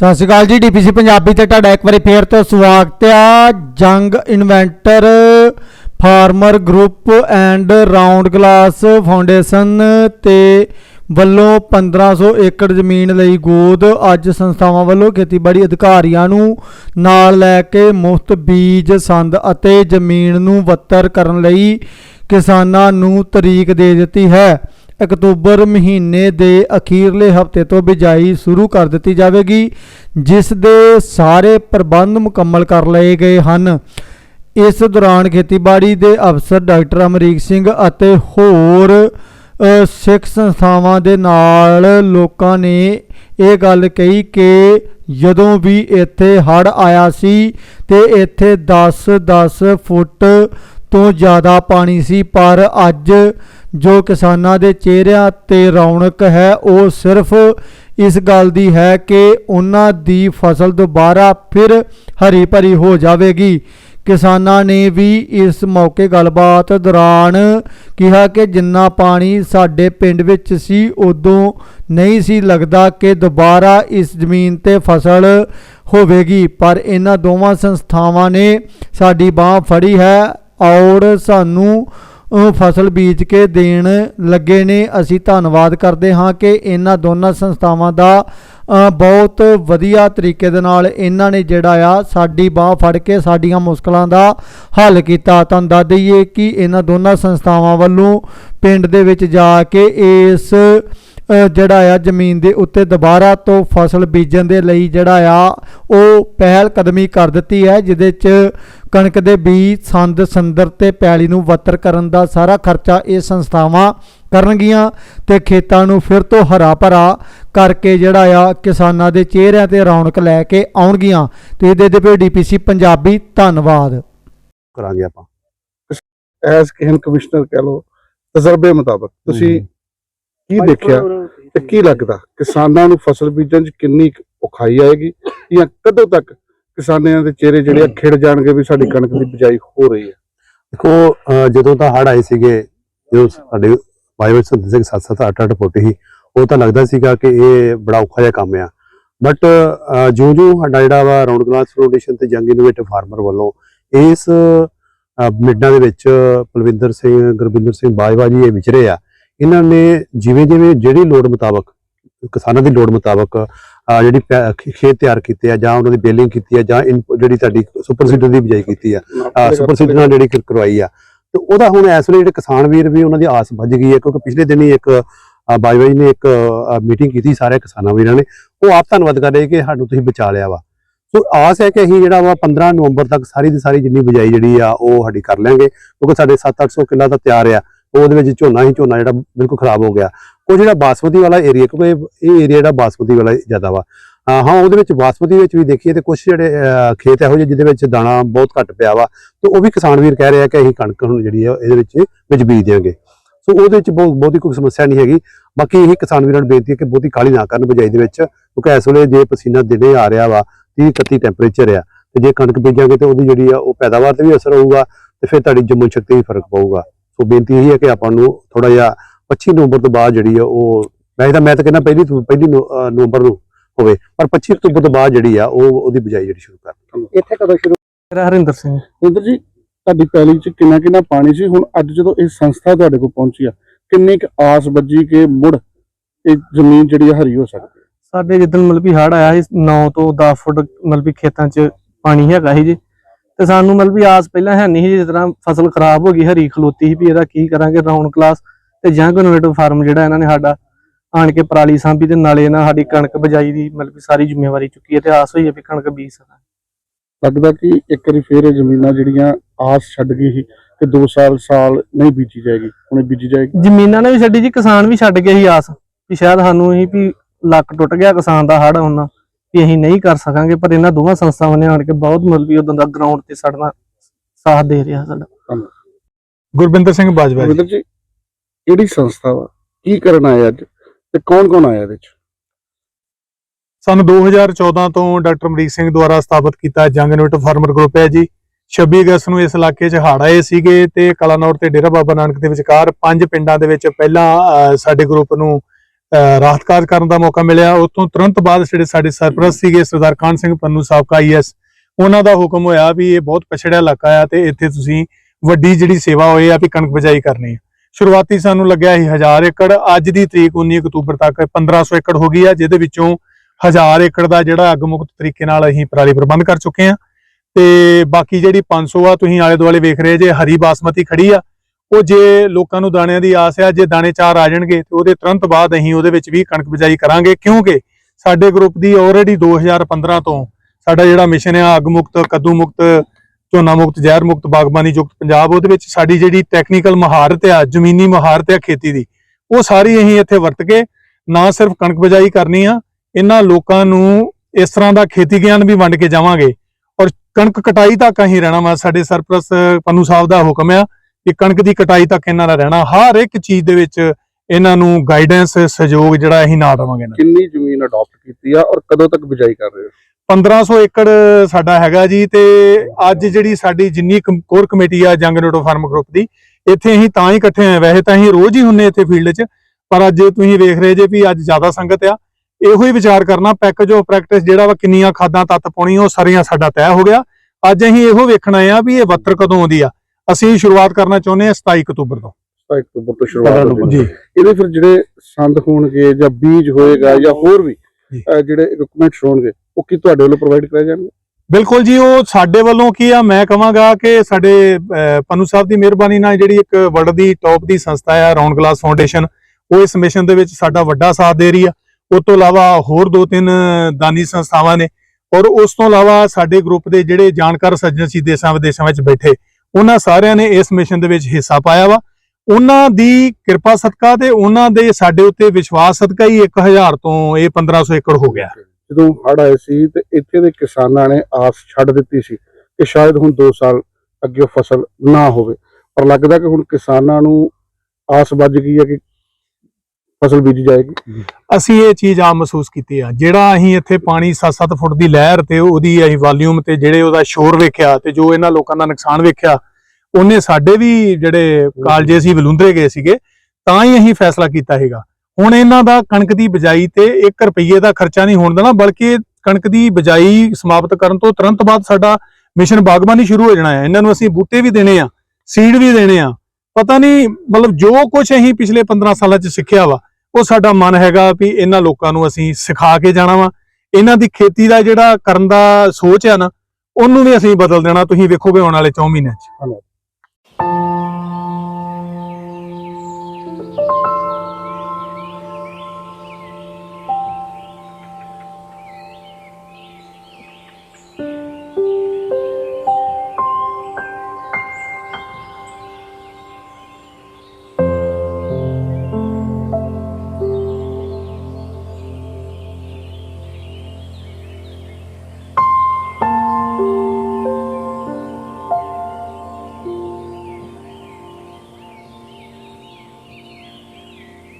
ਸਤਿ ਸ਼੍ਰੀ ਅਕਾਲ ਜੀ, ਡੀਪੀਸੀ ਪੰਜਾਬੀ ਤੇ ਤੁਹਾਡਾ ਇੱਕ ਵਾਰੀ ਫੇਰ ਤੋਂ ਸਵਾਗਤ ਆ। ਜੰਗ inventor, farmer group and round glass foundation ਤੇ ਵੱਲੋਂ 1500 ਏਕੜ ਜ਼ਮੀਨ ਲਈ ਗੋਦ ਅੱਜ ਸੰਸਥਾਵਾਂ ਵੱਲੋਂ ਖੇਤੀਬਾੜੀ ਅਧਿਕਾਰੀਆਂ ਨੂੰ ਨਾਲ ਲੈ ਕੇ ਮੁਫਤ ਬੀਜ, ਸੰਦ ਅਤੇ ਜ਼ਮੀਨ ਨੂੰ ਵੱਤਰ ਕਰਨ ਲਈ ਕਿਸਾਨਾਂ ਨੂੰ ਤਰੀਕ ਦੇ ਦਿੱਤੀ ਹੈ। ਅਕਤੂਬਰ ਮਹੀਨੇ ਦੇ ਅਖੀਰਲੇ ਹਫ਼ਤੇ ਤੋਂ ਬਿਜਾਈ ਸ਼ੁਰੂ ਕਰ ਦਿੱਤੀ ਜਾਵੇਗੀ, ਜਿਸ ਦੇ ਸਾਰੇ ਪ੍ਰਬੰਧ ਮੁਕੰਮਲ ਕਰ ਲਏ ਗਏ ਹਨ। ਇਸ ਦੌਰਾਨ ਖੇਤੀਬਾੜੀ ਦੇ ਅਫਸਰ ਡਾਕਟਰ ਅਮਰੀਕ ਸਿੰਘ ਅਤੇ ਹੋਰ ਸਿੱਖ ਸੰਸਥਾਵਾਂ ਦੇ ਨਾਲ ਲੋਕਾਂ ਨੇ ਇਹ ਗੱਲ ਕਹੀ ਕਿ ਜਦੋਂ ਵੀ ਇੱਥੇ ਹੜ ਆਇਆ ਸੀ ਤੇ ਇੱਥੇ 10-10 ਫੁੱਟ ਤੋਂ ਜ਼ਿਆਦਾ ਪਾਣੀ ਸੀ, ਪਰ ਅੱਜ ਜੋ ਕਿਸਾਨਾਂ ਦੇ ਚਿਹਰਿਆਂ ਤੇ ਰੌਣਕ ਹੈ, ਉਹ ਸਿਰਫ ਇਸ ਗੱਲ ਦੀ ਹੈ ਕਿ ਉਹਨਾਂ ਦੀ ਫਸਲ ਦੁਬਾਰਾ ਫਿਰ ਹਰੀ ਭਰੀ ਹੋ ਜਾਵੇਗੀ। ਕਿਸਾਨਾਂ ਨੇ ਵੀ ਇਸ ਮੌਕੇ ਗੱਲਬਾਤ ਦੌਰਾਨ ਕਿਹਾ ਕਿ ਜਿੰਨਾ ਪਾਣੀ ਸਾਡੇ ਪਿੰਡ ਵਿੱਚ ਸੀ, ਉਦੋਂ ਨਹੀਂ ਸੀ ਲੱਗਦਾ ਕਿ ਦੁਬਾਰਾ ਇਸ ਜ਼ਮੀਨ ਤੇ ਫਸਲ ਹੋਵੇਗੀ, ਪਰ ਇਹਨਾਂ ਦੋਵਾਂ ਸੰਸਥਾਵਾਂ ਨੇ ਸਾਡੀ ਬਾਹ ਫੜੀ ਹੈ। ਔਰ ਸਾਨੂੰ ਫਸਲ ਬੀਜ ਕੇ ਦੇਣ ਲੱਗੇ ਨੇ, ਅਸੀਂ ਧੰਨਵਾਦ ਕਰਦੇ ਹਾਂ ਕਿ ਇਹਨਾਂ ਦੋਨਾਂ ਸੰਸਥਾਵਾਂ ਦਾ ਬਹੁਤ ਵਧੀਆ ਤਰੀਕੇ ਦੇ ਨਾਲ ਇਹਨਾਂ ਨੇ ਜਿਹੜਾ ਆ ਸਾਡੀ ਬਾਹ ਫੜ ਕੇ ਸਾਡੀਆਂ ਮੁਸ਼ਕਲਾਂ ਦਾ ਹੱਲ ਕੀਤਾ। ਤੁਹਾਨੂੰ ਦੱਸ ਦਈਏ ਕਿ ਇਹਨਾਂ ਦੋਨਾਂ ਸੰਸਥਾਵਾਂ ਵੱਲੋਂ ਪਿੰਡ ਦੇ ਵਿੱਚ ਜਾ ਕੇ ਇਸ ਜਿਹੜਾ ਆ ਜ਼ਮੀਨ ਦੇ ਉੱਤੇ ਦੁਬਾਰਾ ਤੋਂ ਫਸਲ ਬੀਜਣ ਦੇ ਲਈ ਜਿਹੜਾ ਆ ਉਹ ਪਹਿਲ ਕਦਮੀ ਕਰ ਦਿੱਤੀ ਹੈ ਜਿਹਦੇ 'ਚ ਕਣਕ ਦੇ ਬੀਜ ਸੰਦ ਸੰਦਰ ਤੇ ਪੈਲੀ ਨੂੰ ਵੱਤਰ ਕਰਨ ਦਾ ਸਾਰਾ ਖਰਚਾ ਇਹ ਸੰਸਥਾਵਾਂ ਕਰਨਗੀਆਂ ਤੇ ਖੇਤਾਂ ਨੂੰ ਫਿਰ ਤੋਂ ਹਰਾ ਭਰਾ ਕਰਕੇ ਜਿਹੜਾ ਆ ਕਿਸਾਨਾਂ ਦੇ ਚਿਹਰਿਆਂ ਤੇ ਰੌਣਕ ਲੈ ਕੇ ਆਉਣਗੀਆਂ। ਤੇ ਇਹਦੇ ਦੇ ਪੇ ਡੀਪੀਸੀ ਪੰਜਾਬੀ ਧੰਨਵਾਦ। ਕਰਾਂਗੇ ਆਪਾਂ। ਐਸ ਕਿਹਨ ਕਮਿਸ਼ਨਰ ਕਹ ਲੋ ਤਜਰਬੇ ਮੁਤਾਬਕ। ਤੁਸੀਂ ਕੀ ਦੇਖਿਆ? ਤੇ ਕੀ ਲੱਗਦਾ? ਕਿਸਾਨਾਂ ਨੂੰ ਫਸਲ ਬੀਜਣ 'ਚ ਕਿੰਨੀ ਔਖਾਈ ਆਏਗੀ? ਜਾਂ ਕਦੋਂ ਤੱਕ ਕਿਸਾਨਾਂ ਦੇ ਚਿਹਰੇ ਜਿਹੜੇ ਆ ਖਿੜ ਜਾਣਗੇ ਵੀ ਸਾਡੀ ਕਣਕ ਦੀ ਬਿਜਾਈ ਹੋ ਰਹੀ ਹੈ? ਦੇਖੋ ਜਦੋਂ ਤਾਂ ਹੜ ਆਏ ਸੀਗੇ ਜੋ ਸਾਡੇ ਵਿੱਚ ਹੁੰਦੇ ਸੀ 7 7 8 8 ਫੁੱਟ ਹੀ ਉਹ ਤਾਂ ਲੱਗਦਾ ਸੀਗਾ ਕਿ ਇਹ ਬੜਾ ਔਖਾ ਜਿਹਾ ਕੰਮ ਆ। ਬਟ ਜਿਉਂ ਜਿਉਂ ਸਾਡਾ ਜਿਹੜਾ ਵਾ ਰਾਉਂਡ ਗਲਾਸ ਫਾਊਂਡੇਸ਼ਨ ਤੇ ਜੰਗ ਇਨੋਵੇਟਿਵ ਫਾਰਮਰ ਵੱਲੋਂ ਇਸ ਮਿੱਡਾਂ ਦੇ ਵਿੱਚ ਪਲਵਿੰਦਰ ਸਿੰਘ ਗੁਰਬਿੰਦਰ ਸਿੰਘ ਬਾਜਵਾ ਜੀ ਇਹ ਵਿਚਰੇ ਆ। ਇਹਨਾਂ ਨੇ ਜਿਵੇਂ ਜਿਵੇਂ ਜਿਹੜੀ ਲੋੜ ਮੁਤਾਬਕ ਕਿਸਾਨਾਂ ਦੀ ਲੋੜ ਮੁਤਾਬਕ ਜਿਹੜੀ ਖੇਤ ਤਿਆਰ ਕੀਤੇ ਆ ਜਾਂ ਉਹਨਾਂ ਦੀ ਬੇਲਿੰਗ ਕੀਤੀ ਆ ਜਾਂ ਜਿਹੜੀ ਤੁਹਾਡੀ ਸੁਪਰ ਸੀਡਰ ਦੀ ਬਿਜਾਈ ਕੀਤੀ ਆ ਸੁਪਰ ਸੀਡਰ ਨਾਲ ਜਿਹੜੀ ਕਰ- ਕਰਵਾਈ ਆ। ਤੇ ਉਹਦਾ ਹੁਣ ਇਸ ਵੇਲੇ ਜਿਹੜੇ ਕਿਸਾਨ ਵੀਰ ਵੀ ਉਹਨਾਂ ਦੀ ਆਸ ਵੱਜ ਗਈ ਹੈ ਕਿਉਂਕਿ ਪਿਛਲੇ ਦਿਨ ਹੀ ਇੱਕ ਬਾਜਵਾ ਜੀ ਨੇ ਇੱਕ ਮੀਟਿੰਗ ਕੀਤੀ ਸਾਰੇ ਕਿਸਾਨਾਂ ਵੀਰਾਂ ਨੇ। ਉਹ ਆਪ ਧੰਨਵਾਦ ਕਰ ਰਹੇ ਕਿ ਸਾਨੂੰ ਤੁਸੀਂ ਬਚਾ ਲਿਆ ਵਾ। ਸੋ ਆਸ ਹੈ ਕਿ ਅਸੀਂ ਜਿਹੜਾ ਵਾ 15 ਨਵੰਬਰ ਤੱਕ ਸਾਰੀ ਦੀ ਸਾਰੀ ਜਿੰਨੀ ਬਿਜਾਈ ਜਿਹੜੀ ਆ ਉਹ ਸਾਡੀ ਕਰ ਲਾਂਗੇ ਕਿਉਂਕਿ ਸਾਡੇ 7-800 ਕਿੱਲਾ ਤਾਂ ਤਿਆਰ ਆ। ਉਹਦੇ ਵਿੱਚ ਝੋਨਾ ਹੀ ਝੋਨਾ ਜਿਹੜਾ ਬਿਲਕੁਲ ਖਰਾਬ ਹੋ ਗਿਆ। ਉਹ ਜਿਹੜਾ ਬਾਸਮਤੀ ਵਾਲਾ ਏਰੀਆ ਕਿਉਂਕਿ ਇਹ- ਏਰੀਆ ਜਿਹੜਾ ਬਾਸਮਤੀ ਵਾਲਾ ਜ਼ਿਆਦਾ ਵਾ। ਅ, ਹਾਂ ਉਹਦੇ ਵਿੱਚ ਬਾਸਮਤੀ ਵਿੱਚ ਵੀ ਦੇਖੀਏ ਤੇ ਕੁਝ ਜਿਹੜੇ ਖੇਤ ਇਹੋ ਜਿਹੇ ਜਿਹਦੇ ਵਿੱਚ ਦਾਣਾ ਬਹੁਤ ਘੱਟ ਪਿਆ ਵਾ ਤੇ ਉਹ ਵੀ ਕਿਸਾਨ ਵੀਰ ਕਹਿ ਰਿਹਾ ਕਿ ਅਸੀਂ ਕਣਕ ਹੁਣ ਜਿਹੜੀ ਆ ਇਹਦੇ ਵਿੱਚ ਵਿੱਚ ਬੀਜ ਦਿਆਂਗੇ। ਸੋ ਉਹਦੇ ਵਿੱਚ ਬਹੁਤ ਬਹੁਤੀ ਕੋਈ ਸਮੱਸਿਆ ਨਹੀਂ ਹੈਗੀ। ਬਾਕੀ ਇਹ ਕਿਸਾਨ ਵੀਰਾਂ ਨੂੰ ਬੇਨਤੀ ਹੈ ਕਿ ਬਹੁਤੀ ਕਾਹਲੀ ਨਾ ਕਰਨ ਬਿਜਾਈ ਦੇ ਵਿੱਚ ਕਿਉਂਕਿ ਇਸ ਵੇਲੇ ਜੇ ਪਸੀਨਾ ਦਿਨੇ ਆ ਰਿਹਾ ਵਾ 30 31 ਟੈਂਪਰੇਚਰ ਆ। ਤੇ ਜੇ ਕਣਕ ਬੀਜਾਂਗੇ ਤੇ ਉਹਦੀ ਜਿਹੜੀ ਆ ਉਹ ਪੈਦਾਵਾਰ ਤੇ ਵੀ ਅਸਰ ਹੋਊਗਾ ਤੇ ਫਿਰ ਤੁਹਾਡੀ ਜੰਮੂ ਸ਼ਕਤੀ ਵੀ ਫ਼ਰਕ ਪਊਗਾ। ਸੋ ਬੇਨਤੀ ਇਹ ਹੈ ਕਿ ਆਪਾਂ ਨੂੰ ਥੋੜਾ ਜਿਹਾ 25 ਨਵੰਬਰ ਤੋਂ ਬਾਅਦ ਜਿਹੜੀ ਆ ਉਹ ਵੈਸੇ ਤਾਂ ਮੈਂ ਤਾਂ ਕਹਿੰਦਾ ਪਹਿਲੀ ਤੋਂ- ਪਹਿਲੀ ਨਵੰਬਰ ਨੂੰ ਹੋਵੇ ਪਰ 25 ਅਕਤੂਬਰ ਤੋਂ ਬਾਅਦ ਜਿਹੜੀ ਆ ਉਹ ਉਹਦੀ ਬਿਜਾਈ ਜਿਹੜੀ ਸ਼ੁਰੂ ਕਰ ਇੱਥੇ ਕਦੋਂ ਸ਼ੁਰੂ? ਮੇਰਾ ਹਰਿੰਦਰ ਸਿੰਘ। ਇੰਦਰ ਜੀ ਤੁਹਾਡੀ ਪੈਲੀ 'ਚ ਕਿੰਨਾ ਕਿੰਨਾ ਪਾਣੀ ਸੀ? ਹੁਣ ਅੱਜ ਜਦੋਂ ਇਹ ਸੰਸਥਾ ਤੁਹਾਡੇ ਕੋਲ ਪਹੁੰਚੀ ਆ ਕਿੰਨੀ ਕੁ ਆਸ ਵੱਜੀ ਕਿ ਮੁੜ ਇਹ ਜ਼ਮੀਨ ਜਿਹੜੀ ਆ ਹਰੀ ਹੋ ਸਕਦੀ ਸਾਡੇ ਜਿੱਦਣ ਮਤਲਬ ਵੀ ਹੜ ਆਇਆ ਸੀ 9 ਤੋਂ 10 ਫੁੱਟ ਮਤਲਬ ਵੀ ਖੇਤਾਂ 'ਚ ਪਾਣੀ ਹੈਗਾ ਸੀ ਜੀ। ਤੇ ਸਾਨੂੰ ਮਤਲਬ ਵੀ ਆਸ ਪਹਿਲਾਂ ਹੈ ਨਹੀਂ ਜਿਸ ਤਰ੍ਹਾਂ ਫਸਲ ਖਰਾਬ ਹੋ ਗਈ ਹਰੀ ਖਲੋਤੀ ਸੀ ਵੀ ਇਹਦਾ ਕੀ ਕਰਾਂਗੇ ਰਾਉਂਡ ਕਲਾਸ ਤੇ ਜੰਗ ਇਨੋਵੇਟਿਵ ਫਾਰਮ ਜਿਹੜਾ ਇਹਨਾਂ ਨੇ ਸਾਡਾ ਆਣ ਕੇ ਪਰਾਲੀ ਸਾਂਭੀ ਤੇ ਨਾਲੇ ਇਹਨਾਂ ਸਾਡੀ ਕਣਕ ਬਜਾਈ ਦੀ ਮਤਲਬ ਵੀ ਸਾਰੀ ਜ਼ਿੰਮੇਵਾਰੀ ਚੁੱਕੀ ਹੈ ਤੇ ਆਸ ਹੋਈ ਹੈ ਵੀ ਕਣਕ ਬੀਜ ਸਕਾਂਗੇ ਲੱਗਦਾ ਕਿ ਇੱਕ ਵਾਰੀ ਫੇਰ ਇਹ ਜ਼ਮੀਨਾਂ ਜਿਹੜੀਆਂ ਆਸ ਛੱਡ ਗਈ ਸੀ ਕਿ 2 ਸਾਲ ਸਾਲ ਨਹੀਂ ਬੀਜੀ ਜਾਏਗੀ ਹੁਣ ਇਹ ਬੀਜੀ ਜਾਏਗੀ। ਜ਼ਮੀਨਾਂ ਨੇ ਵੀ ਛੱਡੀ ਜੀ ਕਿਸਾਨ ਵੀ ਛੱਡ ਗਏ ਸੀ ਆਸ ਵੀ ਸ਼ਾਇਦ ਸਾਨੂੰ ਹੀ ਵੀ ਲੱਕ ਟੁੱਟ ਗਿਆ ਕਿਸਾਨ ਦਾ ਹੜ ਆਉਣਾ ਵੀ ਅਸੀਂ ਨਹੀਂ ਕਰ ਸਕਾਂਗੇ ਪਰ ਇਹਨਾਂ ਦੋਵਾਂ ਸੰਸਥਾਵਾਂ ਨੇ ਆਣ ਕੇ ਬਹੁਤ ਮਤਲਬ ਵੀ ਉਦੋਂ ਦਾ ਗਰਾਊਂਡ ਤੇ ਸਾਡਾ ਸਾਥ ਦੇ ਰਿਹਾ ਸਾਡਾ। ਗੁਰਬਿੰਦਰ ਸਿੰਘ ਬਾਜਵਾ ਜੀ। ਕਿਹੜੀ ਸੰਸਥਾ ਵਾ? ਕੀ ਕਰਨ ਆਏ ਅੱਜ? ਤੇ ਕੌਣ ਕੌਣ ਆਇਆ ਇਹਦੇ 'ਚ? ਸਾਨੂੰ 2014 ਤੋਂ ਡਾਕਟਰ ਅਮਰੀਕ ਸਿੰਘ ਦੁਆਰਾ ਸਥਾਪਿਤ ਕੀਤਾ ਜੰਗ ਇਨੋਵੇਟਿਵ ਫਾਰਮਰ ਗਰੁੱਪ ਹੈ ਜੀ। 26 ਅਗਸਤ ਨੂੰ ਇਸ ਇਲਾਕੇ 'ਚ ਹੜ੍ਹ ਆਏ ਸੀਗੇ ਤੇ ਕਲਾਨੌਰ ਤੇ ਡੇਰਾ ਬਾਬਾ ਨਾਨਕ ਦੇ ਵਿਚਕਾਰ ਪੰਜ ਪਿੰਡਾਂ ਦੇ ਵਿੱਚ ਪਹਿਲਾਂ ਸਾਡੇ ਗਰੁੱਪ ਨੂੰ ਰਾਹਤ ਕਾਰਜ ਕਰਨ ਦਾ ਮੌਕਾ ਮਿਲਿਆ। ਉਤੋਂ ਤੁਰੰਤ ਬਾਅਦ ਜਿਹੜੇ ਸਾਡੇ ਸਰਪ੍ਰਸਤ ਸੀਗੇ, ਸਰਦਾਰ ਕਾਨ ਸਿੰਘ ਪੰਨੂ ਸਾਬਕਾ ਆਈਐਸ ਉਹਨਾਂ ਦਾ ਹੁਕਮ ਹੋਇਆ ਵੀ ਇਹ ਬਹੁਤ ਪਛੜਿਆ ਇਲਾਕਾ ਆ ਤੇ ਇੱਥੇ ਤੁਸੀਂ ਵੱਡੀ ਜਿਹੜੀ ਸੇਵਾ ਹੋਏ ਆ ਵੀ ਕਣਕ ਬਜਾਈ ਕਰਨੀ ਹੈ ਸ਼ੁਰੂਆਤੀ ਸਾਨੂੰ ਲੱਗਿਆ ਸੀ 1000 ਏਕੜ, ਅੱਜ ਦੀ ਤਰੀਕ 19 ਅਕਤੂਬਰ ਤੱਕ 1500 ਏਕੜ ਹੋ ਗਈ ਆ, ਜਿਹਦੇ ਵਿੱਚੋਂ 1000 ਏਕੜ ਦਾ ਜਿਹੜਾ ਅੱਗ ਮੁਕਤ ਤਰੀਕੇ ਨਾਲ ਅਸੀਂ ਪਰਾਲੀ ਪ੍ਰਬੰਧ ਕਰ ਚੁੱਕੇ ਆ। ਤੇ ਬਾਕੀ ਜਿਹੜੀ 500 ਆ, ਤੁਸੀਂ ਆਲੇ ਦੁਆਲੇ ਵੇਖ ਰਹੇ ਜੇ, ਹਰੀ ਬਾਸਮਤੀ ਖੜੀ ਆ ਉਹ ਜੇ ਲੋਕਾਂ ਨੂੰ ਦਾਣਿਆਂ ਦੀ ਆਸ ਆ ਜੇ ਦਾਣੇ ਚਾਰ ਆ ਜਾਣਗੇ ਤੇ ਉਹਦੇ ਤੁਰੰਤ ਬਾਅਦ ਅਸੀਂ ਉਹਦੇ ਵਿੱਚ ਵੀ ਕਣਕ ਬਿਜਾਈ ਕਰਾਂਗੇ। ਕਿਉਂਕਿ ਸਾਡੇ ਗਰੁੱਪ ਦੀ ਆਲਰੇਡੀ 2015 ਤੋਂ ਸਾਡਾ ਜਿਹੜਾ ਮਿਸ਼ਨ ਆ ਅੱਗ ਮੁਕਤ, ਕੱਦੂ ਮੁਕਤ, ਝੋਨਾ ਮੁਕਤ, ਜ਼ਹਿਰ ਮੁਕਤ, ਬਾਗਬਾਨੀ ਯੁਕਤ ਪੰਜਾਬ, ਉਹਦੇ ਵਿੱਚ ਸਾਡੀ ਜਿਹੜੀ ਟੈਕਨੀਕਲ ਮਹਾਰਤ ਆ ਜ਼ਮੀਨੀ ਮਹਾਰਤ ਆ ਖੇਤੀ ਦੀ, ਉਹ ਸਾਰੀ ਅਸੀਂ ਇੱਥੇ ਵਰਤ ਕੇ ਨਾ ਸਿਰਫ ਕਣਕ ਬਿਜਾਈ ਕਰਨੀ ਆ, ਇਹਨਾਂ ਲੋਕਾਂ ਨੂੰ ਇਸ ਤਰ੍ਹਾਂ ਦਾ ਖੇਤੀ ਗਿਆਨ ਵੀ ਵੰਡ ਕੇ ਜਾਵਾਂਗੇ। ਔਰ ਕਣਕ ਕਟਾਈ ਤੱਕ ਅਸੀਂ ਰਹਿਣਾ ਵਾ, ਸਾਡੇ ਸਰਪ੍ਰਸਤ ਪੰਨੂ ਸਾਹਿਬ ਦਾ ਹੁਕਮ ਆ ਕਿ ਕਣਕ ਦੀ ਕਟਾਈ ਤੱਕ ਇਹਨਾਂ ਦਾ ਰਹਿਣਾ ਹਰ ਇੱਕ ਚੀਜ਼ ਦੇ ਵਿੱਚ ਇਹਨਾਂ ਨੂੰ ਗਾਈਡੈਂਸ ਸਹਿਯੋਗ ਜਿਹੜਾ ਅਸੀਂ ਨਾਲ ਦੇਵਾਂਗੇ। ਕਿੰਨੀ ਜ਼ਮੀਨ ਅਡਾਪਟ ਕੀਤੀ ਆ ਔਰ ਕਦੋਂ ਤੱਕ ਬਿਜਾਈ ਕਰ ਰਹੇ ਹੋ 1500 ਏਕੜ ਸਾਡਾ ਹੈਗਾ ਜੀ ਤੇ ਅੱਜ ਜਿਹੜੀ ਸਾਡੀ ਜਿੰਨੀ ਕੋਰ ਕਮੇਟੀ ਆ ਜੰਗ ਨੋਟੋ ਫਾਰਮ ਗਰੁੱਪ ਦੀ ਇੱਥੇ ਅਸੀਂ ਤਾਂ ਹੀ ਇਕੱਠੇ ਹੋਏ ਵੈਸੇ ਤਾਂ ਅਸੀਂ ਰੋਜ਼ ਹੀ ਹੁੰਨੇ ਇੱਥੇ ਫੀਲਡ 'ਚ ਪਰ ਅੱਜ ਤੁਸੀਂ ਵੇਖ ਰਹੇ ਜੇ ਵੀ ਅੱਜ ਜ਼ਿਆਦਾ ਸੰਗਤ ਆ ਇਹੋ ਹੀ ਵਿਚਾਰ ਕਰਨਾ ਪੈਕੇਜ ਆਫ ਪ੍ਰੈਕਟਿਸ ਜਿਹੜਾ ਵਾ ਕਿੰਨੀਆਂ ਖਾਦਾਂ ਤੱਤ ਪਾਉਣੀ ਉਹ ਸਾਰੀਆਂ ਸਾਡਾ ਤੈਅ ਹੋ ਗਿਆ ਅੱਜ ਅਸੀਂ ਇਹੋ ਵੇਖਣਾ ਆ ਵੀ ਇਹ ਵੱਤਰ ਕਦੋਂ ਆਉਂਦੀ ਆ ਅਸੀਂ ਸ਼ੁਰੂਆਤ ਕਰਨਾ ਚਾਹੁੰਦੇ ਹਾਂ 27 ਅਕਤੂਬਰ ਤੋਂ। 27 ਅਕਤੂਬਰ ਤੋਂ ਸ਼ੁਰੂਆਤ ਹੋਵੇਗੀ ਜੀ। ਇਹਦੇ ਫਿਰ ਜਿਹੜੇ ਸੰਦ ਹੋਣਗੇ ਜਾਂ ਬੀਜ ਹੋਏਗਾ ਜਾਂ ਹੋਰ ਵੀ ਜਿਹੜੇ ਇਕਵਿਪਮੈਂਟਸ ਹੋਣਗੇ ਉਹ ਕੀ ਤੁਹਾਡੇ ਵੱਲੋਂ ਪ੍ਰੋਵਾਈਡ ਕਰਾਏ ਜਾਣਗੇ? ਬਿਲਕੁਲ ਜੀ ਉਹ ਸਾਡੇ ਵੱਲੋਂ ਕੀ ਆ ਮੈਂ ਕਹਾਂਗਾ ਕਿ ਸਾਡੇ ਪੰਨੂ ਸਾਹਿਬ ਦੀ ਮਿਹਰਬਾਨੀ ਨਾਲ ਜਿਹੜੀ ਇੱਕ ਵਰਲਡ ਦੀ ਟੌਪ ਦੀ ਸੰਸਥਾ ਹੈ ਰਾਉਂਡ ਗਲਾਸ ਫਾਊਂਡੇਸ਼ਨ ਉਹ ਇਸ ਮਿਸ਼ਨ ਦੇ ਵਿੱਚ ਸਾਡਾ ਵੱਡਾ ਸਾਥ ਦੇ ਰਹੀ ਆ। ਉਸ ਤੋਂ ਇਲਾਵਾ ਹੋਰ ਦੋ ਤਿੰਨ ਦਾਨੀ ਸੰਸਥਾਵਾਂ ਨੇ ਔਰ ਉਸ ਤੋਂ ਇਲਾਵਾ ਸਾਡੇ ਗਰੁੱਪ ਦੇ ਜਿਹੜੇ ਜਾਣਕਾਰ ਸੱਜਣ ਸੀ ਦੇਸ਼ਾਂ ਵਿਦੇਸ਼ਾਂ ਵਿੱਚ ਬੈਠੇ ਉਹਨਾਂ ਸਾਰਿਆਂ ਨੇ ਇਸ ਮਿਸ਼ਨ ਦੇ ਵਿੱਚ ਹਿੱਸਾ ਪਾਇਆ ਵਾ। ਉਹਨਾਂ ਦੀ ਕਿਰਪਾ ਸਦਕਾ ਤੇ ਉਹਨਾਂ ਦੇ ਸਾਡੇ ਉੱਤੇ ਵਿਸ਼ਵਾਸ ਸਦਕਾ ਹੀ 1000 ਤੋਂ ਇਹ 1500 ਏਕੜ ਹੋ ਗਿਆ। ਜਦੋਂ ਹੜ ਆਏ ਸੀ ਤੇ ਇੱਥੇ ਦੇ ਕਿਸਾਨਾਂ ਨੇ ਆਸ ਛੱਡ ਦਿੱਤੀ ਸੀ ਕਿ ਸ਼ਾਇਦ ਹੁਣ 2 ਸਾਲ ਅੱਗੇ ਫਸਲ ਨਾ ਹੋਵੇ। ਪਰ ਲੱਗਦਾ ਕਿ ਹੁਣ ਕਿਸਾਨਾਂ ਨੂੰ ਆਸ ਵੱਜ ਗਈ ਹੈ ਕਿ ਫਸਲ ਬੀਜੀ ਜਾਏਗੀ। ਅਸੀਂ ਇਹ ਚੀਜ਼ ਆ ਮਹਿਸੂਸ ਕੀਤੀ ਆ। ਜਿਹੜਾ ਅਸੀਂ ਇੱਥੇ ਪਾਣੀ 7-7 ਫੁੱਟ ਦੀ ਲਹਿਰ ਤੇ ਉਹਦੀ ਅਸੀਂ ਵਾਲੀਅਮ ਤੇ ਜਿਹੜੇ ਉਹਦਾ ਸ਼ੋਰ ਵੇਖਿਆ ਤੇ ਜੋ ਇਹਨਾਂ ਲੋਕਾਂ ਦਾ ਨੁਕਸਾਨ ਵੇਖਿਆ, ਉਹਨੇ ਸਾਡੇ ਵੀ ਜਿਹੜੇ ਕਾਲਜੇ ਸੀ ਬਲੁੰਦਰੇ ਗਏ ਸੀਗੇ, ਤਾਂ ਹੀ ਅਸੀਂ ਫੈਸਲਾ ਕੀਤਾ ਹੈਗਾ ਹੁਣ ਇਹਨਾਂ ਦਾ ਕਣਕ ਦੀ ਬਿਜਾਈ ਤੇ 1 ਰੁਪਏ ਦਾ ਖਰਚਾ ਨਹੀਂ ਹੋਣ ਦੇਣਾ, ਬਲਕਿ ਕਣਕ ਦੀ ਬਿਜਾਈ ਸਮਾਪਤ ਕਰਨ ਤੋਂ ਤੁਰੰਤ ਬਾਅਦ ਸਾਡਾ ਮਿਸ਼ਨ ਬਾਗਬਾਨੀ ਸ਼ੁਰੂ ਹੋ ਜਾਣਾ ਹੈ। ਇਹਨਾਂ ਨੂੰ ਅਸੀਂ ਬੂਟੇ ਵੀ ਦੇਣੇ ਆ ਸੀਡ ਵੀ ਦੇਣੇ ਆ। ਪਤਾ ਨਹੀਂ, ਮਤਲਬ ਜੋ ਕੁਝ ਅਸੀਂ ਪਿਛਲੇ 15 ਸਾਲਾਂ 'ਚ ਸਿੱਖਿਆ ਵਾ ਉਹ ਸਾਡਾ ਮਨ ਹੈਗਾ ਵੀ ਇਹਨਾਂ ਲੋਕਾਂ ਨੂੰ ਅਸੀਂ ਸਿਖਾ ਕੇ ਜਾਣਾ ਵਾ। ਇਹਨਾਂ ਦੀ ਖੇਤੀ ਦਾ ਜਿਹੜਾ ਕਰਨ ਦਾ ਸੋਚ ਆ ਨਾ, ਉਹਨੂੰ ਵੀ ਅਸੀਂ ਬਦਲ ਦੇਣਾ। ਤੁਸੀਂ ਵੇਖੋਗੇ ਆਉਣ ਵਾਲੇ 4 ਮਹੀਨਿਆਂ 'ਚ।